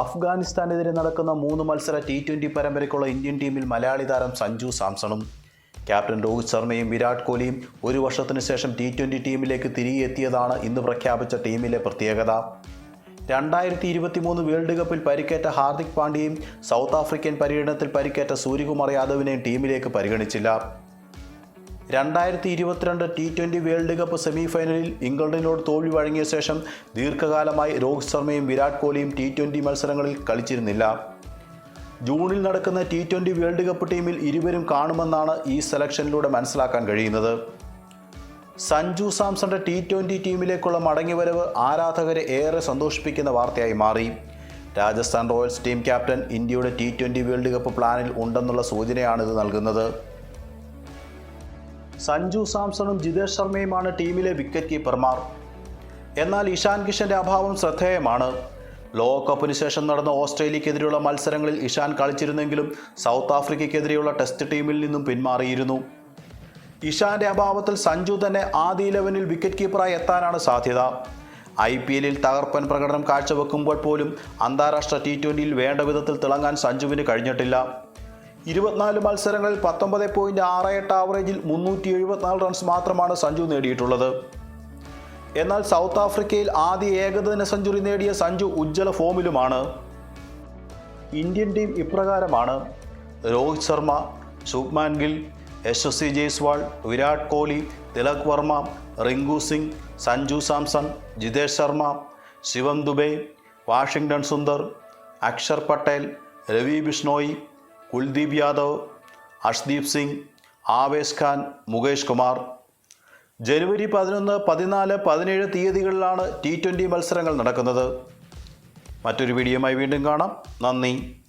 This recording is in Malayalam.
അഫ്ഗാനിസ്ഥാനെതിരെ നടക്കുന്ന മൂന്ന് മത്സര ടി ട്വന്റി പരമ്പരയ്ക്കുള്ള ഇന്ത്യൻ ടീമിൽ മലയാളി താരം സഞ്ജു സാംസണും. ക്യാപ്റ്റൻ രോഹിത് ശർമ്മയും വിരാട് കോഹ്ലിയും ഒരു വർഷത്തിന് ശേഷം ടി ട്വന്റി ടീമിലേക്ക് തിരികെ എത്തിയതാണ് ഇന്ന് പ്രഖ്യാപിച്ച ടീമിലെ പ്രത്യേകത. രണ്ടായിരത്തി ഇരുപത്തി മൂന്ന് വേൾഡ് കപ്പിൽ പരിക്കേറ്റ ഹാർദിക് പാണ്ഡ്യയും സൗത്ത് ആഫ്രിക്കൻ പര്യടനത്തിൽ പരിക്കേറ്റ സൂര്യകുമാർ യാദവിനെയും ടീമിലേക്ക് പരിഗണിച്ചില്ല. രണ്ടായിരത്തി ഇരുപത്തിരണ്ട് T twenty world cup semi ഫൈനലിൽ ഇംഗ്ലണ്ടിനോട് തോൽവി വഴങ്ങിയ ശേഷം ദീർഘകാലമായി രോഹിത് ശർമ്മയും വിരാട് കോഹ്ലിയും ടി ട്വന്റി മത്സരങ്ങളിൽ കളിച്ചിരുന്നില്ല. ജൂണിൽ നടക്കുന്ന ടി ട്വന്റി വേൾഡ് കപ്പ് ടീമിൽ ഇരുവരും കാണുമെന്നാണ് ഈ സെലക്ഷനിലൂടെ മനസ്സിലാക്കാൻ കഴിയുന്നത്. സഞ്ജു സാംസന്റെ ടി ട്വന്റി ടീമിലേക്കുള്ള മടങ്ങിവരവ് ആരാധകരെ ഏറെ സന്തോഷിപ്പിക്കുന്ന വാർത്തയായി മാറി. രാജസ്ഥാൻ റോയൽസ് ടീം ക്യാപ്റ്റൻ ഇന്ത്യയുടെ ടി ട്വന്റി വേൾഡ് കപ്പ് പ്ലാനിൽ ഉണ്ടെന്നുള്ള സൂചനയാണ് ഇത് നൽകുന്നത്. സഞ്ജു സാംസണും ജിതേഷ് ശർമ്മയുമാണ് ടീമിലെ വിക്കറ്റ് കീപ്പർമാർ എന്നാൽ ഇഷാൻ കിഷന്റെ അഭാവം ശ്രദ്ധേയമാണ്. ലോകകപ്പിന് ശേഷം നടന്ന ഓസ്ട്രേലിയക്കെതിരെയുള്ള മത്സരങ്ങളിൽ ഇഷാൻ കളിച്ചിരുന്നെങ്കിലും സൗത്ത് ആഫ്രിക്കയ്ക്കെതിരെയുള്ള ടെസ്റ്റ് ടീമിൽ നിന്നും പിന്മാറിയിരുന്നു. ഇഷാന്റെ അഭാവത്തിൽ സഞ്ജു തന്നെ ആദ്യ ഇലവനിൽ വിക്കറ്റ് കീപ്പറായി എത്താനാണ് സാധ്യത. ഐ പി എല്ലിൽ തകർപ്പൻ പ്രകടനം കാഴ്ചവെക്കുമ്പോൾ പോലും അന്താരാഷ്ട്ര ടി ട്വന്റിയിൽ വേണ്ട വിധത്തിൽ തിളങ്ങാൻ സഞ്ജുവിന് കഴിഞ്ഞിട്ടില്ല. ഇരുപത്തിനാല് മത്സരങ്ങളിൽ പത്തൊമ്പത് പോയിന്റ് ആറ് എട്ട് ആവറേജിൽ മുന്നൂറ്റി എഴുപത്തിനാല് റൺസ് മാത്രമാണ് സഞ്ജു നേടിയിട്ടുള്ളത്. എന്നാൽ സൗത്ത് ആഫ്രിക്കയിൽ ആദ്യ ഏകദിന സെഞ്ചുറി നേടിയ സഞ്ജു ഉജ്ജ്വല ഫോമിലുമാണ്. ഇന്ത്യൻ ടീം ഇപ്രകാരമാണ്. രോഹിത് ശർമ്മ ശുഭ്മാൻ ഗിൽ യശസ്വി ജയ്സ്വാൾ വിരാട് കോഹ്ലി തിലക് വർമ്മ റിങ്കു സിംഗ് സഞ്ജു സാംസൺ ജിതേഷ് ശർമ്മ ശിവം ദുബെ വാഷിംഗ്ടൺ സുന്ദർ അക്ഷർ പട്ടേൽ രവി ബിഷ്ണോയി കുൽദീപ് യാദവ് അഷ്ദീപ് സിംഗ് ആവേശ് ഖാൻ മുകേഷ് കുമാർ. ജനുവരി പതിനൊന്ന് പതിനാല് പതിനേഴ് തീയതികളിലാണ് ടി ട്വന്റി മത്സരങ്ങൾ നടക്കുന്നത്. മറ്റൊരു വീഡിയോയുമായി വീണ്ടും കാണാം. നന്ദി.